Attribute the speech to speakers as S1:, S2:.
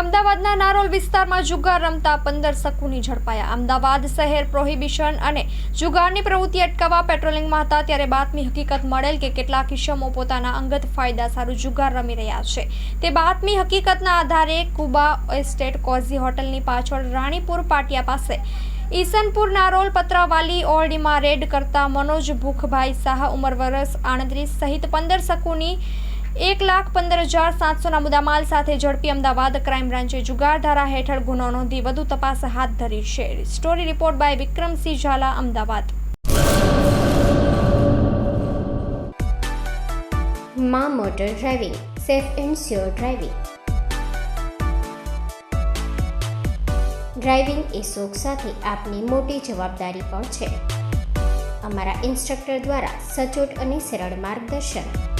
S1: અમદાવાદના નારોલ વિસ્તારમાં જુગાર રમતા પંદર સકુની ઝડપાયા. અમદાવાદ શહેર પ્રોહિબિશન અને જુગારની પ્રવૃત્તિ અટકાવવા પેટ્રોલિંગમાં હતા, ત્યારે બાતમી હકીકત મળેલ કે કેટલાક ઇસમો પોતાના અંગત ફાયદા સારું જુગાર રમી રહ્યા છે. તે બાતમી હકીકતના આધારે કુબા એસ્ટેટ કોઝી હોટલની પાછળ રાણીપુર પાટિયા પાસે ઈસનપુર નારોલ પત્રાવાલી ઓરડીમાં રેડ કરતા મનોજ ભૂખભાઈ શાહ ઉંમર વરસ આણત્રીસ સહિત પંદર શકુની એક લાખ પંદર હજાર સાતસોના મુદ્દામાલ સાથે ઝડપી અમદાવાદ ક્રાઇમ બ્રાન્ચે જુગાર ધારા હેઠળ ગુનો નોંધી વધુ તપાસ હાથ ધરી છે. Story report by Vikramsinh Zala, Ahmedabad.
S2: મા motor driving, safe and sure driving. Driving એ શોખ સાથે આપની મોટી જવાબદારી પણ છે. અમારા ઇન્સ્ટ્રક્ટર દ્વારા સચોટ અને સરળ માર્ગદર્શન.